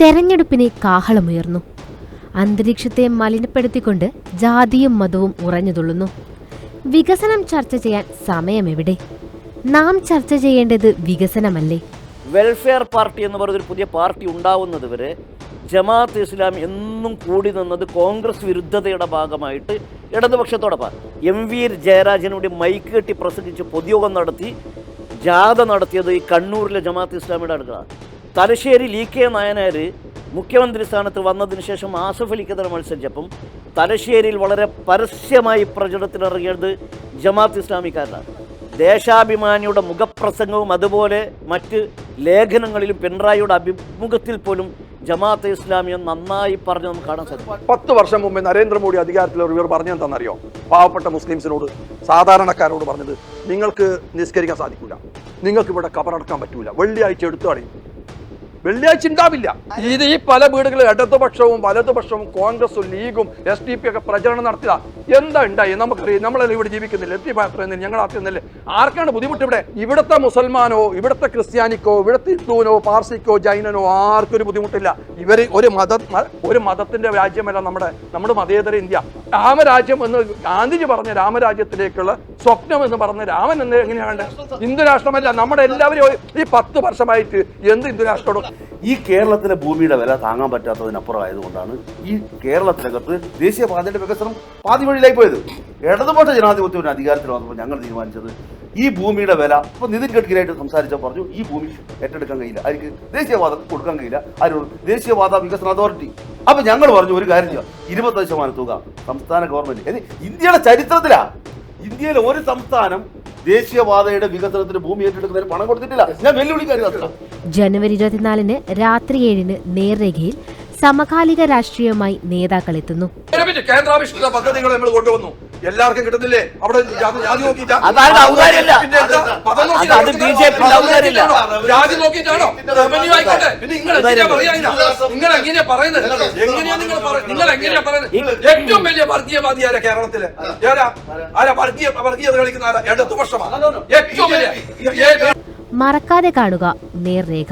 തെരഞ്ഞെടുപ്പിന് കാഹളമുയർന്നു. അന്തരീക്ഷത്തെ മലിനപ്പെടുത്തിക്കൊണ്ട് ജാതിയും മതവും ഉറഞ്ഞുതുള്ളുന്നു. വികസനം ചർച്ച ചെയ്യാൻ സമയമെവിടെ? നാം ചർച്ച ചെയ്യേണ്ടത് വികസനമല്ലേ? വെൽഫെയർ പാർട്ടി എന്ന് പറയുന്ന ഒരു പുതിയ പാർട്ടി ഉണ്ടാവുന്നത് വരെ ജമാഅത്ത് ഇസ്ലാം എന്നും കൂടി നിന്നത് കോൺഗ്രസ് വിരുദ്ധതയുടെ ഭാഗമായിട്ട് ഇടതുപക്ഷത്തോടൊപ്പം എം വി ജയരാജനോട് മൈക്ക് കെട്ടി പ്രസംഗിച്ച് പൊതുയോഗം നടത്തി ജാഥ നടത്തിയത് ഈ കണ്ണൂരിലെ ജമാഅത്ത് ഇസ്ലാമിയുടെ അടുക്കള തലശ്ശേരി ലീ കെ നായനാർ മുഖ്യമന്ത്രി സ്ഥാനത്ത് വന്നതിന് ശേഷം ആസഫ് അലിക്കെതിരെ മത്സരിച്ചപ്പം തലശ്ശേരിയിൽ വളരെ പരസ്യമായി പ്രചരണത്തിനിറങ്ങിയത് ജമാഅത്ത് ഇസ്ലാമിക്കാരനാണ്. ദേശാഭിമാനിയുടെ മുഖപ്രസംഗവും അതുപോലെ മറ്റ് ലേഖനങ്ങളിലും പിണറായിയുടെ അഭിമുഖത്തിൽ പോലും ജമാഅത്ത് ഇസ്ലാമിയെ നന്നായി പറഞ്ഞു നമുക്ക് കാണാൻ സാധിക്കും. പത്ത് വർഷം മുമ്പ് നരേന്ദ്രമോദി അധികാരത്തിൽ ഇവർ പറഞ്ഞു എന്താണെന്നറിയോ? പാവപ്പെട്ട മുസ്ലിംസിനോട് സാധാരണക്കാരോട് പറഞ്ഞത് നിങ്ങൾക്ക് നിസ്കരിക്കാൻ സാധിക്കില്ല നിങ്ങൾക്ക് ഇവിടെ കബറടക്കാൻ പറ്റില്ല വെള്ളിയാഴ്ച എടുത്തു കളയും. വെള്ളിയാഴ്ച ഉണ്ടാവില്ല ഇത് ഈ പല വീടുകളിൽ ഇടതുപക്ഷവും വലതുപക്ഷവും കോൺഗ്രസും ലീഗും എസ് ഡി പി ഒക്കെ പ്രചരണം നടത്തിയ എന്താ ഉണ്ടായി? നമുക്കറിയാം. നമ്മളെല്ലാം ഇവിടെ ജീവിക്കുന്നില്ല? എത്തി പറയുന്നില്ല ഞങ്ങൾ അറിയുന്നില്ല ആർക്കാണ് ബുദ്ധിമുട്ട് ഇവിടെ? ഇവിടുത്തെ മുസൽമാനോ ഇവിടുത്തെ ക്രിസ്ത്യാനിക്കോ ഇവിടുത്തെ ഹിന്ദുവിനോ പാർസിക്കോ ജൈനനോ ആർക്കൊരു ബുദ്ധിമുട്ടില്ല. ഇവർ ഒരു മത ഒരു മതത്തിന്റെ രാജ്യമല്ല നമ്മുടെ നമ്മുടെ മതേതര ഇന്ത്യ. രാമരാജ്യം എന്ന് ഗാന്ധിജി പറഞ്ഞ രാമരാജ്യത്തിലേക്കുള്ള സ്വപ്നം എന്ന് പറഞ്ഞ രാമൻ എന്ന് എങ്ങനെയാണ്? ഹിന്ദു രാഷ്ട്രമല്ല നമ്മുടെ എല്ലാവരും ഈ പത്ത് വർഷമായിട്ട് എന്ത് ഹിന്ദു രാഷ്ട്രം ഈ കേരളത്തിലെ ഭൂമിയുടെ വില താങ്ങാൻ പറ്റാത്തതിനപ്പുറം ആയതുകൊണ്ടാണ് ഈ കേരളത്തിനകത്ത് ദേശീയപാതയുടെ വികസനം പാതി വഴിയിലായി പോയത്. ഇടതുപക്ഷ ജനാധിപത്യത്തിന് അധികാരത്തിൽ വന്നപ്പോൾ ഞങ്ങൾ തീരുമാനിച്ചത് ഈ ഭൂമിയുടെ വില ഇപ്പൊ നിതിൻ ഗഡ്കരിയായിട്ട് സംസാരിച്ചാൽ പറഞ്ഞു ഈ ഭൂമി ഏറ്റെടുക്കാൻ കഴിയില്ല. അതിന് ദേശീയപാത കൊടുക്കാൻ കഴിയില്ല. ആരോട്? ദേശീയപാത വികസന അതോറിറ്റി. അപ്പൊ ഞങ്ങൾ പറഞ്ഞു ഒരു കാര്യം ചെയ്യാം. ഇരുപത്തഞ്ച് ശതമാനം തുക സംസ്ഥാന ഗവൺമെന്റ്. ഇത് ഇന്ത്യയുടെ ചരിത്രത്തിലാ. ഇന്ത്യയിലെ ഒരു സംസ്ഥാനം ദേശീയപാതയുടെ വികസനത്തിന് ഭൂമി ഏറ്റെടുക്കുന്നതിന് പണം കൊടുത്തിട്ടില്ല. ഞാൻ വെല്ലുവിളിക്കാരി ജനുവരി ഇരുപത്തിനാലിന് രാത്രി ഏഴിന് നേർരേഖയിൽ സമകാലിക രാഷ്ട്രീയവുമായി നേതാക്കൾ എത്തുന്നു. കേന്ദ്രാവിഷ്കൃത പദ്ധതികൾ നമ്മൾ കൊണ്ടുവന്നു. എല്ലാവർക്കും കിട്ടുന്നില്ലേ? അവിടെ ജാതി നോക്കിയിട്ടാണോ? ജാതി നോക്കിയിട്ടാണോ? റവന്യൂ ആയിക്കോട്ടെ. പിന്നെ നിങ്ങൾ നിങ്ങൾ എങ്ങനെയാ പറയുന്നത് എങ്ങനെയാ നിങ്ങൾ നിങ്ങൾ എങ്ങനെയാ പറയുന്നത് ഏറ്റവും വലിയ വർഗീയവാദി ആരാ കേരളത്തിൽ? ആരാ? ആരാ വർഗീയ വർഗീയത കളിക്കുന്ന ആരാ? ഇടതുപക്ഷമാണ് ഏറ്റവും വലിയ മറക്കാതെ കാണുക നേർരേഖ.